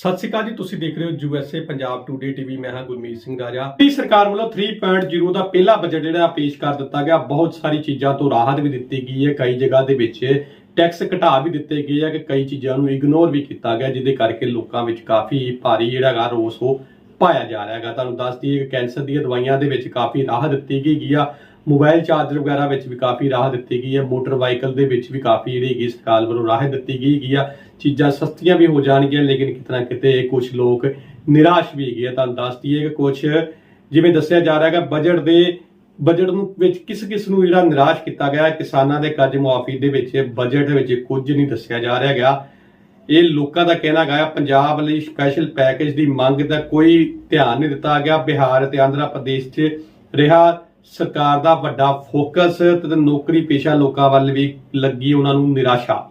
ਸਤਿ ਸ਼੍ਰੀ ਅਕਾਲ ਜੀ, ਤੁਸੀਂ ਦੇਖ ਰਹੇ ਹੋ U S A Punjab today TV ਮੈਂ ਹਾਂ ਗੁਰਮੀਤ ਸਿੰਘ ਰਾਜਾ। ਦੀ ਸਰਕਾਰ ਵੱਲੋਂ 3.0 ਦਾ ਪਹਿਲਾ ਬਜਟ ਜਿਹੜਾ ਪੇਸ਼ ਕਰ ਦਿੱਤਾ ਗਿਆ, ਬਹੁਤ ਸਾਰੀ ਚੀਜ਼ਾਂ ਤੋਂ ਰਾਹਤ ਵੀ ਦਿੱਤੀ ਗਈ ਹੈ। ਕਈ ਜਗ੍ਹਾ ਦੇ ਵਿੱਚ ਟੈਕਸ ਘਟਾ ਵੀ ਦਿੱਤੇ ਗਏ ਆ ਕਿ ਕਈ ਚੀਜ਼ਾਂ ਨੂੰ ਇਗਨੋਰ ਵੀ ਕੀਤਾ ਗਿਆ, ਜਿਹਦੇ ਕਰਕੇ ਲੋਕਾਂ ਵਿੱਚ ਕਾਫੀ ਭਾਰੀ ਜਿਹੜਾ ਹੈਗਾ ਰੋਸ ਉਹ ਪਾਇਆ ਜਾ ਰਿਹਾ ਹੈਗਾ। ਤੁਹਾਨੂੰ ਦੱਸ ਦਈਏ ਕਿ ਕੈਂਸਰ ਦੀਆਂ ਦਵਾਈਆਂ ਦੇ ਵਿੱਚ ਕਾਫੀ ਰਾਹਤ ਦਿੱਤੀ ਗਈ ਗਈ ਆ। ਮੋਬਾਈਲ ਚਾਰਜਰ ਵਗੈਰਾ ਵਿੱਚ ਵੀ ਕਾਫੀ ਰਾਹਤ ਦਿੱਤੀ ਗਈ ਹੈ, ਮੋਟਰ ਵਾਹੀਕਲ ਦੇ ਵਿੱਚ ਵੀ ਕਾਫੀ ਜਿਹੜੀ ਹੈਗੀ ਸਰਕਾਰ ਵੱਲੋਂ ਰਾਹਤ ਦਿੱਤੀ ਗਈ ਗਈ ਆ। ਚੀਜ਼ਾਂ ਸਸਤੀਆਂ ਵੀ ਹੋ ਜਾਣਗੀਆਂ, ਲੇਕਿਨ ਕਿਤੇ ਨਾ ਕਿਤੇ ਕੁਝ ਲੋਕ ਨਿਰਾਸ਼ ਵੀ ਹੈਗੇ ਆ। ਤੁਹਾਨੂੰ ਦੱਸ ਦਈਏ ਕਿ ਕੁਝ ਜਿਵੇਂ ਦੱਸਿਆ ਜਾ ਰਿਹਾ ਹੈਗਾ, ਬਜਟ ਦੇ, ਬਜਟ ਨੂੰ ਵਿੱਚ ਕਿਸ ਕਿਸ ਨੂੰ ਜਿਹੜਾ ਨਿਰਾਸ਼ ਕੀਤਾ ਗਿਆ ਕਿਸਾਨਾਂ ਦੇ ਕਰਜ਼ ਮੁਆਫੀ ਦੇ ਵਿੱਚ, ਬਜਟ ਵਿੱਚ ਕੁਝ ਨਹੀਂ ਦੱਸਿਆ ਜਾ ਰਿਹਾ ਹੈਗਾ। ਇਹ ਲੋਕਾਂ ਦਾ ਕਹਿਣਾ ਗਿਆ ਪੰਜਾਬ ਲਈ ਸਪੈਸ਼ਲ ਪੈਕੇਜ ਦੀ ਮੰਗ ਦਾ ਕੋਈ ਧਿਆਨ ਨਹੀਂ ਦਿੱਤਾ ਗਿਆ। ਬਿਹਾਰ ਤੇ ਆਂਧਰਾ ਪ੍ਰਦੇਸ਼ 'ਚ ਰਿਹਾ ਸਰਕਾਰ ਦਾ ਵੱਡਾ ਫੋਕਸ ਤੇ ਨੌਕਰੀ ਪੇਸ਼ਾ ਲੋਕਾਂ ਵੱਲ ਵੀ ਲੱਗੀ ਉਹਨਾਂ ਨੂੰ ਨਿਰਾਸ਼ਾ।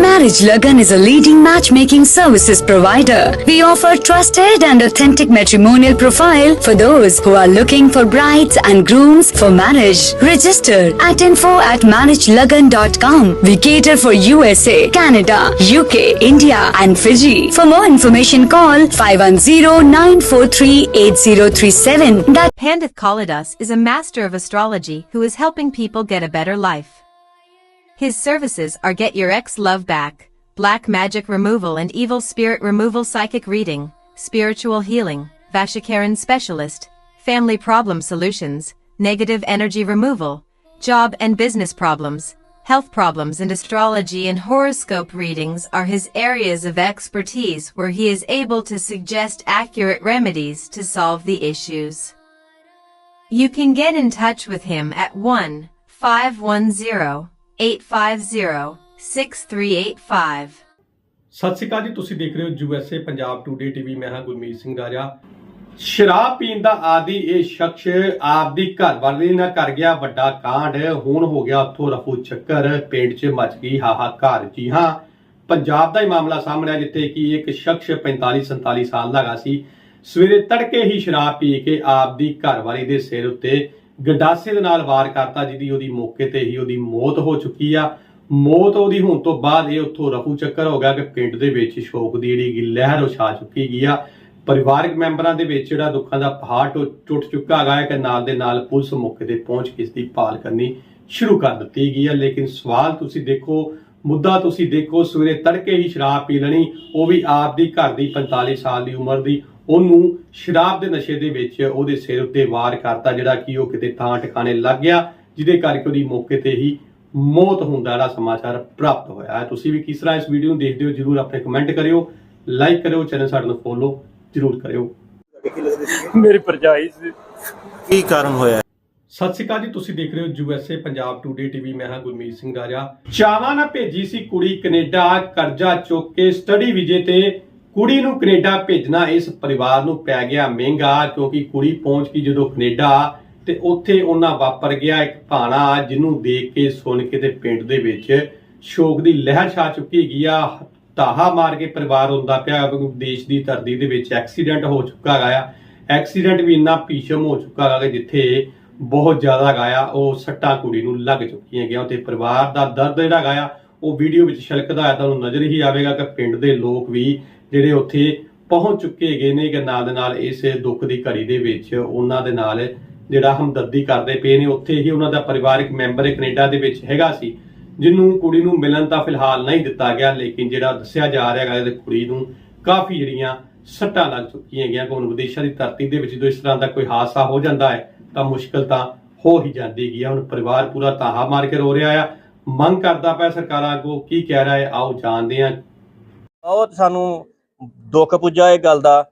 Marriage Lagan is a leading matchmaking services provider. We offer trusted and authentic matrimonial profile for those who are looking for brides and grooms for marriage. Register at info at marriagelagan.com. We cater for USA, Canada, UK, India and Fiji. For more information call 510-943-8037. That Pandith Kalidas is a master of astrology who is helping people get a better life. His services are Get Your Ex Love Back, Black Magic Removal and Evil Spirit Removal Psychic Reading, Spiritual Healing, Vashikaran Specialist, Family Problem Solutions, Negative Energy Removal, Job and Business Problems, Health Problems and Astrology and Horoscope Readings are his areas of expertise where he is able to suggest accurate remedies to solve the issues. You can get in touch with him at 1 510 850 6385. ਸਤਿ ਸ਼੍ਰੀ ਅਕਾਲ ਜੀ, ਤੁਸੀਂ ਦੇਖ ਰਹੇ ਹੋ USA Punjab today TV ਮੈਂ ਹਾਂ ਗੁਰਮੀਤ ਸਿੰਘ ਰਾਜਾ। ਸ਼ਰਾਬ ਪੀਣ ਦਾ ਆਦੀ ਇਹ ਸ਼ਖਸ ਆਪਦੀ ਘਰ ਨਾਲ ਕਰ ਗਿਆ ਵੱਡਾ ਕਾਂਡ। ਹੁਣ ਹੋ ਗਿਆ ਉੱਥੋਂ ਰਫੂ ਚੱਕਰ, ਪਿੰਡ 'ਚ ਮਚ ਗਈ ਹਾਹਾਕਾਰ। ਜੀ ਹਾਂ, ਪੰਜਾਬ ਦਾ ਹੀ ਮਾਮਲਾ ਸਾਹਮਣੇ ਆ ਜਿੱਥੇ ਕਿ ਇੱਕ ਸ਼ਖਸ 45 47 ਸਾਲ ਦਾ ਹੈਗਾ ਸੀ। ਸਵੇਰੇ ਤੜਕੇ ਹੀ ਸ਼ਰਾਬ ਪੀ ਕੇ ਆਪਦੀ ਘਰ ਵਾਲੀ ਦੇ ਸਿਰ ਉੱਤੇ ਗੰਡਾਸੇ ਦੇ ਨਾਲ ਵਾਰ ਕਰਤਾ, ਜਿਹਦੀ ਉਹਦੀ ਮੌਕੇ ਤੇ ਹੀ ਉਹਦੀ ਮੌਤ ਹੋ ਚੁੱਕੀ ਆ। ਮੌਤ ਉਹਦੀ ਹੋਣ ਤੋਂ ਬਾਅਦ ਇਹ ਉੱਥੋਂ ਰਫੂ ਚੱਕਰ ਹੋ ਗਿਆ ਕਿ ਪਿੰਡ ਦੇ ਵਿੱਚ ਸ਼ੋਕ ਦੀ ਜਿਹੜੀ ਲਹਿਰ ਉਛਾ ਚੁੱਕੀ ਗਈ ਆ। ਪਰਿਵਾਰਕ ਮੈਂਬਰਾਂ ਦੇ ਵਿੱਚ ਜਿਹੜਾ ਦੁੱਖਾਂ ਦਾ ਪਹਾੜ ਟੁ- ਟੁੱਟ ਚੁੱਕਾ ਹੈਗਾ ਕਿ ਨਾਲ ਦੇ ਨਾਲ ਪੁਲਿਸ ਮੌਕੇ ਤੇ ਪਹੁੰਚ ਕੇ ਇਸ ਦੀ ਭਾਲ ਕਰਨੀ ਸ਼ੁਰੂ ਕਰ ਦਿੱਤੀ ਗਈ ਹੈ ਲੇਕਿਨ ਸਵਾਲ ਤੁਸੀਂ ਦੇਖੋ, ਮੁੱਦਾ ਤੁਸੀਂ ਦੇਖੋ, ਸਵੇਰੇ ਤੜਕੇ ਹੀ ਸ਼ਰਾਬ ਪੀ ਲੈਣੀ, ਉਹ ਵੀ ਆਪ ਦੀ ਘਰ ਦੀ 45 ਸਾਲ ਦੀ ਉਮਰ ਦੀ ਉਹਨੂੰ ਸ਼ਰਾਬ ਦੇ ਨਸ਼ੇ ਦੇ ਵਿੱਚ ਉਹਦੇ ਸਿਰ ਉੱਤੇ ਵਾਰ ਕਰਤਾ ਜਿਹੜਾ ਕਿ ਉਹ ਕਿਤੇ ਥਾਂ ਟਿਕਾਣੇ ਲੱਗ ਗਿਆ ਜਿਹਦੇ ਕਰਕੇ ਉਹਦੀ ਮੌਕੇ ਤੇ ਹੀ ਮੌਤ ਹੋਣ ਦਾ ਜਿਹੜਾ ਸਮਾਚਾਰ ਪ੍ਰਾਪਤ ਹੋਇਆ ਹੈ। ਤੁਸੀਂ ਵੀ ਕਿਸ ਤਰ੍ਹਾਂ ਇਸ ਵੀਡੀਓ ਨੂੰ ਦੇਖਦੇ ਹੋ ਜਰੂਰ ਆਪਣੇ ਕਮੈਂਟ ਕਰਿਓ ਲਾਈਕ ਕਰਿਓ ਚੈਨਲ ਸਾਡੇ ਨੂੰ ਫੋਲੋ ਜਰੂਰ ਕਰਿਓ। ਮੇਰੀ ਭਰਜਾਈ ਸੀ। ਕੀ ਕਾਰਨ ਹੋਇਆ? ਸਤਿ ਸ਼੍ਰੀ ਅਕਾਲ ਜੀ ਤੁਸੀਂ ਦੇਖ ਰਹੇ ਹੋ ਯੂਐਸਏ ਪੰਜਾਬ ਟੂਡੇ ਟੀਵੀ ਮੈਂ ਹਾਂ ਗੁਰਮੀਤ ਸਿੰਘ ਰਾਜਾ। ਚਾਵਾ ਨਾ ਭੇਜੀ ਸੀ ਕੁੜੀ ਕੈਨੇਡਾ ਕਰਜ਼ਾ ਚੁੱਕ ਕੇ ਸਟੱਡੀ ਵੀਜ਼ੇ ਤੇ ਕੁੜੀ ਨੂੰ ਕੈਨੇਡਾ ਭੇਜਣਾ, ਇਸ ਪਰਿਵਾਰ ਨੂੰ ਪੈ ਗਿਆ ਮਹਿੰਗਾ ਕਿਉਂਕਿ ਕੁੜੀ ਪਹੁੰਚ ਗਈ ਜਦੋਂ ਕੈਨੇਡਾ ਤੇ ਉੱਥੇ ਉਹਨਾਂ ਵਾਪਰ ਗਿਆ ਇੱਕ ਭਾਣਾ ਜਿਹਨੂੰ ਦੇਖ ਕੇ ਸੁਣ ਕੇ ਤੇ ਪਿੰਡ ਦੇ ਵਿੱਚ ਸ਼ੋਕ ਦੀ ਲਹਿਰ ਛਾ ਚੁੱਕੀ ਗਈ ਤਾਹਾ ਮਾਰ ਕੇ ਪਰਿਵਾਰ ਹੁੰਦਾ ਪਿਆ, ਦੇਸ਼ ਦੀ ਧਰਤੀ ਦੇ ਵਿੱਚ ਐਕਸੀਡੈਂਟ ਹੋ ਚੁੱਕਾ ਹੈਗਾ ਐਕਸੀਡੈਂਟ ਵੀ ਇੰਨਾ ਭੀਸ਼ਮ ਹੋ ਚੁੱਕਾ ਹੈਗਾ ਕਿ ਜਿੱਥੇ ਬਹੁਤ ਜ਼ਿਆਦਾ ਗਾਇਆ ਉਹ ਸੱਟਾਂ ਕੁੜੀ ਨੂੰ ਲੱਗ ਚੁੱਕੀਆਂ ਗਿਆ ਤੇ ਪਰਿਵਾਰ ਦਾ ਦਰਦ ਜਿਹੜਾ ਗਾਇਆ ਉਹ ਵੀਡੀਓ ਵਿੱਚ ਛਲਕਦਾ ਹੈ ਤੁਹਾਨੂੰ ਨਜ਼ਰ ਹੀ ਆਵੇਗਾ ਕਿ ਪਿੰਡ ਦੇ ਲੋਕ ਵੀ ਜਿਹੜੇ ਉੱਥੇ ਪਹੁੰਚ ਚੁੱਕੇ ਗਏ ਨੇ ਕਿ ਨਾਲ ਦੇ ਨਾਲ ਇਸ ਦੁੱਖ ਦੀ ਘੜੀ ਦੇ ਵਿੱਚ ਉਹਨਾਂ ਦੇ ਨਾਲ ਜਿਹੜਾ ਹਮਦਰਦੀ ਕਰਦੇ ਪਏ ਨੇ, ਉੱਥੇ ਹੀ ਉਹਨਾਂ ਦਾ ਪਰਿਵਾਰਕ ਮੈਂਬਰ ਕੈਨੇਡਾ ਦੇ ਵਿੱਚ ਹੈਗਾ ਸੀ, ਜਿਹਨੂੰ ਕੁੜੀ ਨੂੰ ਮਿਲਣ ਤਾਂ ਫਿਲਹਾਲ ਨਹੀਂ ਦਿੱਤਾ ਗਿਆ, ਲੇਕਿਨ ਜਿਹੜਾ ਦੱਸਿਆ ਜਾ ਰਿਹਾ ਹੈ ਕਿ ਕੁੜੀ ਨੂੰ ਕਾਫੀ ਜਿਹੜੀਆਂ ਸੱਟਾਂ ਲੱਗ ਚੁੱਕੀਆਂ ਹੈਗੀਆਂ ਕਿ ਹੁਣ ਵਿਦੇਸ਼ਾਂ ਦੀ ਧਰਤੀ ਦੇ ਵਿੱਚ ਜਦੋਂ ਇਸ ਤਰ੍ਹਾਂ ਦਾ ਕੋਈ ਹਾਦਸਾ ਹੋ ਜਾਂਦਾ ਹੈ, ਤਾਂ ਮੁਸ਼ਕਲ ਤਾਂ ਹੋ ਹੀ ਜਾਂਦੀ ਹੈਗੀ ਆ। ਹੁਣ ਪਰਿਵਾਰ ਪੂਰਾ ਤਾਹਾ ਮਾਰ ਕੇ ਰੋ ਰਿਹਾ ਆ। ਮੰਗ ਕਰਦਾ ਪਿਆ ਸਰਕਾਰਾਂ ਕੋ ਕੀ ਕਹਿ ਰਿਹਾ ਹੈ, ਆਓ ਜਾਣਦੇ ਹਾਂ। ਬਹੁਤ ਸਾਨੂੰ ਦੁੱਖ ਪੁੱਜਾ ਇਹ ਗੱਲ ਦਾ,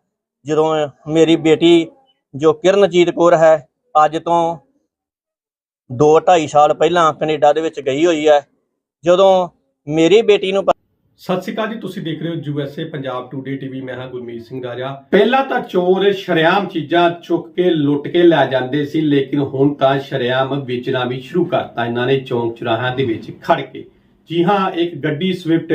ਜਦੋਂ ਮੇਰੀ ਬੇਟੀ ਜੋ ਕਿਰਨਜੀਤ ਕੌਰ ਹੈ, ਅੱਜ ਤੋਂ 2.5 ਸਾਲ ਪਹਿਲਾਂ ਕੈਨੇਡਾ ਦੇ ਵਿੱਚ ਗਈ ਹੋਈ ਹੈ। ਜਦੋਂ ਮੇਰੀ ਬੇਟੀ ਨੂੰ ਸਤਿ ਸ਼੍ਰੀ ਅਕਾਲ ਜੀ, ਤੁਸੀਂ ਦੇਖ ਰਹੇ ਹੋ ਯੂਐਸਏ ਪੰਜਾਬ ਟੂਡੇ ਟੀਵੀ ਮੈਂ ਹਾਂ ਗੁਰਮੀਤ ਸਿੰਘ ਰਾਜਾ। ਪਹਿਲਾਂ ਤਾਂ ਚੋਰ ਸ਼ਰੇਆਮ ਚੀਜ਼ਾਂ ਚੁੱਕ ਕੇ ਲੁੱਟ ਕੇ ਲੈ ਜਾਂਦੇ ਸੀ, ਲੇਕਿਨ ਹੁਣ ਤਾਂ ਸ਼ਰੇਆਮ ਵੇਚਣਾ ਵੀ ਸ਼ੁਰੂ ਕਰਤਾ ਇਹਨਾਂ ਨੇ ਚੌਂਕ ਚੁਰਾਹਾਂ ਦੇ ਵਿੱਚ ਖੜ ਕੇ। ਜੀ ਹਾਂ, ਇੱਕ ਗੱਡੀ ਸਵਿਫਟ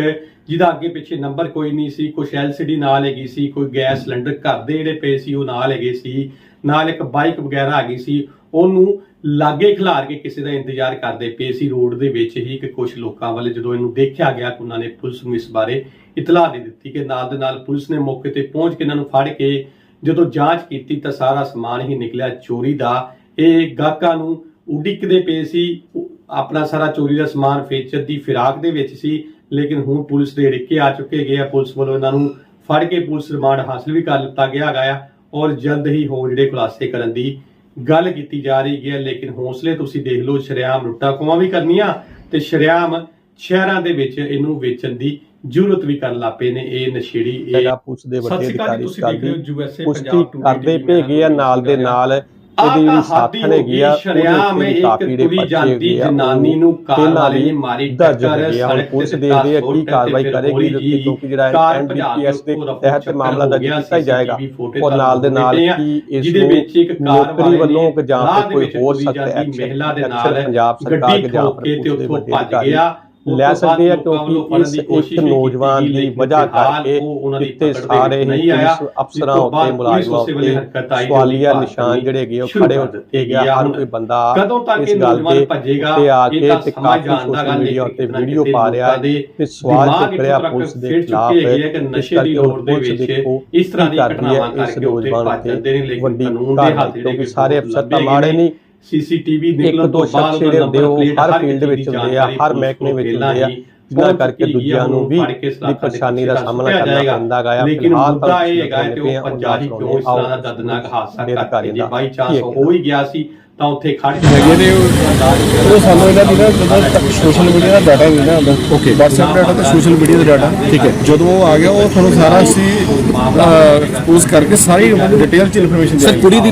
ਜਿਹਦਾ ਅੱਗੇ ਪਿੱਛੇ ਨੰਬਰ ਕੋਈ ਨਹੀਂ ਸੀ ਕੁਝ ਐਲਸੀਡੀ ਨਾਲ ਹੈਗੀ ਸੀ, ਕੋਈ ਗੈਸ ਸਿਲੰਡਰ ਘਰ ਦੇ ਜਿਹੜੇ ਪਏ ਸੀ, ਉਹ ਨਾਲ ਹੈਗੇ ਸੀ, ਨਾਲ ਇੱਕ ਬਾਈਕ ਵਗੈਰਾ ਹੈਗੀ ਸੀ, ਉਹਨੂੰ ਲਾਗੇ ਖਿਲਾਰ ਕੇ ਕਿਸੇ ਦਾ ਇੰਤਜ਼ਾਰ ਕਰਦੇ ਪਏ ਸੀ, ਰੋਡ ਦੇ ਵਿੱਚ ਹੀ ਕਿ ਕੁਝ ਲੋਕਾਂ ਵੱਲ ਜਦੋਂ ਇਹਨੂੰ ਦੇਖਿਆ ਗਿਆ ਕਿ ਉਹਨਾਂ ਨੇ ਪੁਲਿਸ ਨੂੰ ਇਸ ਬਾਰੇ ਇਤਲਾਹ ਦੇ ਦਿੱਤੀ ਕਿ ਨਾਲ ਦੇ ਨਾਲ ਪੁਲਿਸ ਨੇ ਮੌਕੇ ਤੇ ਪਹੁੰਚ ਕੇ ਇਹਨਾਂ ਨੂੰ ਫੜ ਕੇ ਜਦੋਂ ਜਾਂਚ ਕੀਤੀ ਤਾਂ ਸਾਰਾ ਸਮਾਨ ਹੀ ਨਿਕਲਿਆ ਚੋਰੀ ਦਾ। ਇਹ ਗਾਹਕਾਂ ਨੂੰ ਉਡੀਕਦੇ ਪਏ ਸੀ ਆਪਣਾ ਸਾਰਾ ਚੋਰੀ ਦਾ ਸਮਾਨ ਵੇਚਣ ਦੀ ਫਿਰਾਕ ਦੇ ਵਿੱਚ ਸੀ ਲੇਕਿਨ ਹੁਣ ਪੁਲਿਸ ਦੇ ੜਿੱਕੇ ਆ ਚੁੱਕੇ ਗਏ ਆ। ਪੁਲਿਸ ਵੱਲੋਂ ਇਹਨਾਂ ਨੂੰ ਫੜ ਕੇ ਪੁਲਿਸ ਰਿਮਾਂਡ ਹਾਸਲ ਵੀ ਕਰ ਲਿੱਤਾ ਗਿਆ ਹੈਗਾ ਆ ਔਰ ਜਲਦ ਹੀ ਹੋਰ ਜਿਹੜੇ ਖੁਲਾਸੇ ਕਰਨ ਦੀ ਗੱਲ ਕੀਤੀ ਜਾ ਰਹੀ ਹੈ ਲੇਕਿਨ ਹੌਸਲੇ ਤੁਸੀਂ ਦੇਖ ਲਓ ਸ਼ਰਿਆਮ ਲੁੱਟਾ ਖੋਹਾਂ ਵੀ ਕਰਨੀਆਂ ਤੇ ਸ਼ਰਿਆਮ ਸ਼ਹਿਰਾਂ ਦੇ ਵਿੱਚ ਇਹਨੂੰ ਵੇਚਣ ਦੀ ਜ਼ਰੂਰਤ ਵੀ ਕਰਨ ਲੱਪੇ ਨੇ। ਇਹ ਨਸ਼ੇੜੀ ਇਹ ਪੁਲਿਸ ਦੇ ਵੱਡੇ ਅਧਿਕਾਰੀ ਹੋ ਕਰਦੇ ਪਏ ਗਏ ਨਾਲ ਦੇ ਨਾਲ। ਉਹਦੀ ਜਿਹੜੀ ਹੱਦ ਹੀ ਸਾਥਣ ਹੋ ਹੈਗੀ ਗਈ ਆ ਸ਼ਰੇਆਮ ਉਹਦੇ ਇੱਕ ਤੁਰੀ ਜਾਂਦੀ ਜਨਾਨੀ ਨੂੰ ਕਾਰ ਵਾਲੇ ਨੇ ਮਾਰੀ ਟੱਕਰ, ਸੜਕ ਪੁਲਿਸ ਦੇਖਦੇ ਆ ਕੀ ਕਾਰਵਾਈ ਕਰੇਗੀ ਕਿਉਂਕਿ ਜਿਹੜਾ ਐਨਡੀਪੀਐਸ ਦੇ ਤਹਿਤ ਮਾਮਲਾ ਦਰਜ ਗਿਆ, ਕੀਤਾ ਜਾਏਗਾ। ਔਰ ਨਾਲ ਦੇ ਨਾਲ ਕੀ ਇਸ ਜਿਹਦੇ ਨੂੰ ਵਿੱਚ ਇੱਕ ਕਾਰ ਵਾਲੇ ਵੱਲੋਂ ਨੇ ਕਿ ਜਾਂ ਦੇ ਕੋਈ ਹੋਰ ਸਖਤ ਐਕਸ਼ਨ ਮਹਿਲਾ ਦੇ ਐਕਸ਼ਨ ਨਾਲ ਪੰਜਾਬ ਸਰਕਾਰ ਕੇ ਜਾਂ ਤੇ ਦੇ ਉੱਥੋਂ ਭੱਜ ਗਿਆ। ਲੈ ਸਕਦੇ ਆ ਕਿਉਂਕਿ ਇਸ ਦੀ ਇੱਕ ਨੌਜਵਾਨ ਦੀ ਵਜ੍ਹਾ ਕਰਕੇ ਦੀ ਕਿਤੇ ਦੇ ਸਾਰੇ ਹੀ ਨਹੀਂ ਆਇਆ। ਪੁਲਿਸ ਅਫਸਰਾਂ ਉੱਤੇ ਮੁਲਾਜ਼ਮਾਂ ਉੱਤੇ ਸਵਾਲੀਆ ਨਿਸ਼ਾਨ ਜਿਹੜੇ ਹੈਗੇ ਉਹ ਖੜੇ ਹੋ ਦਿੱਤੇ ਗਿਆ। ਹਰ ਕੋਈ ਬੰਦਾ ਕਦੋਂ ਤੱਕ ਇਸ ਇਹ ਗੱਲ ਨੌਜਵਾਨ ਭੱਜੇਗਾ ਇਹ ਕੇ ਤਾਂ ਸਮਾਂ ਕਾਫੀ ਜਾਣਦਾ ਸੋਸ਼ਲ ਗੱਲ ਮੀਡੀਆ ਕਿਤੇ ਉੱਤੇ ਵੀਡੀਓ ਪਾ ਰਿਹਾ ਦੇ ਤੇ ਸਵਾਲ ਚੁੱਕ ਰਿਹਾ ਪੁਲਿਸ ਦੇ ਖਿਲਾਫ ਕਿ ਨਸ਼ੇ ਦੀ ਲੋੜ ਦੇ ਵਿੱਚ ਦੇਖੋ ਇਸ ਤਰ੍ਹਾਂ ਹੈ ਘਟਨਾਵਾਂ ਕਰਕੇ ਉੱਤੇ ਭੱਜ ਜਾਂਦੇ ਨੇ ਲੇਕਿਨ ਕਾਨੂੰਨ ਦੇ ਹੱਥ ਜਿਹੜੇ ਸਾਰੇ ਅਫਸਰ ਤਾਂ ਮਾੜੇ ਨਹੀਂ ਸੀਸੀਟੀਵੀ ਨਿਕਲਣ ਦੋ ਤੋਂ ਬਾਅਦ ਸ਼ਖਸ ਜਿਹੜੇ ਹੁੰਦੇ ਉਹ ਪਲੇਟ ਹਰ ਫੀਲਡ ਵਿੱਚ ਹੁੰਦੇ ਆ ਹਰ ਮਹਿਕਮੇ ਵਿੱਚ ਹੁੰਦੇ ਆ। ਜਿਨ੍ਹਾਂ ਕਰਕੇ ਦੂਜਿਆਂ ਨੂੰ ਵੀ ਦੀ ਪਰੇਸ਼ਾਨੀ ਦਾ ਸਾਹਮਣਾ ਕਰਨਾ ਪੈਂਦਾ ਗਾ ਲੇਕਿਨ ਮੁੱਦਾ ਇਹ ਹੈਗਾ ਕਿ ਉਹ ਪੰਜਾਬੀ ਕਿਉਂ ਇਸ ਤਰ੍ਹਾਂ ਦਾ ਦਰਦਨਾਕ ਹਾਦਸਾ ਕਰਕੇ ਜੇ ਬਾਈ ਚਾਂਸ ਹੋ ਹੀ ਗਿਆ ਸੀ ਤਾਂ ਉੱਥੇ ਖੜ ਜਿਹੜੇ ਉਹ ਸਾਨੂੰ ਇਹਨਾਂ ਦੀ ਨਾ ਜਦੋਂ ਸੋਸ਼ਲ ਮੀਡੀਆ ਦਾ ਡਾਟਾ ਨਹੀਂ ਨਾ ਆਉਂਦਾ ਓਕੇ WhatsApp ਡਾਟਾ ਤੇ ਸੋਸ਼ਲ ਮੀਡੀਆ ਦਾ ਡਾਟਾ ਠੀਕ ਹੈ। ਜਦੋਂ ਉਹ ਆ ਗਿਆ ਉਹ ਤੁਹਾਨੂੰ ਸਾਰਾ ਅਸੀਂ ਐਕਸਪੋਜ਼ ਕਰਕੇ ਸਾਰੀ ਡਿਟੇਲ ਚ ਇਨਫੋਰਮੇਸ਼ਨ ਦੇ ਸਰ ਕੁੜੀ ਦੀ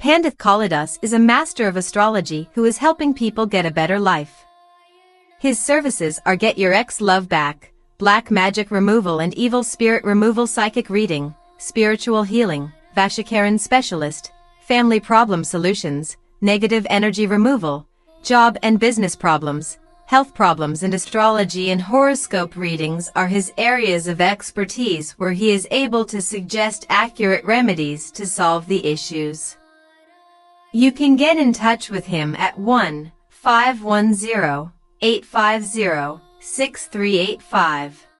Pandith Kalidas is a master of astrology who is helping people get a better life. His services are Get Your Ex Love Back, Black Magic Removal and Evil Spirit Removal Psychic Reading, Spiritual Healing, Vashikaran Specialist, Family Problem Solutions, Negative Energy Removal, Job and Business Problems, Health Problems and Astrology and Horoscope readings are his areas of expertise where he is able to suggest accurate remedies to solve the issues. You can get in touch with him at 1 510 850 6385.